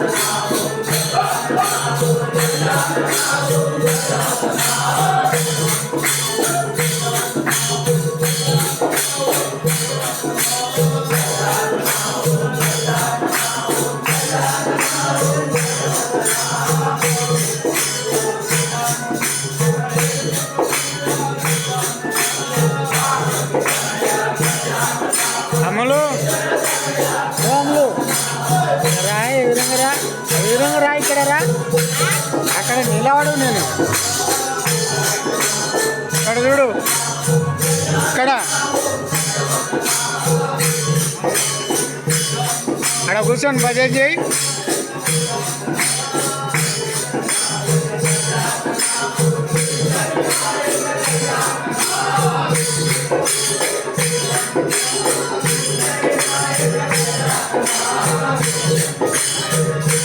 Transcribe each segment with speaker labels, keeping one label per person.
Speaker 1: Oh, దూరం రా ఇక్కడ రా? అక్కడ నిలబడు నేను. ఇక్కడ చూడు. ఇక్కడ. అక్కడ కూర్చొని భజన చేయి. Thank you.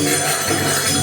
Speaker 1: Thank you.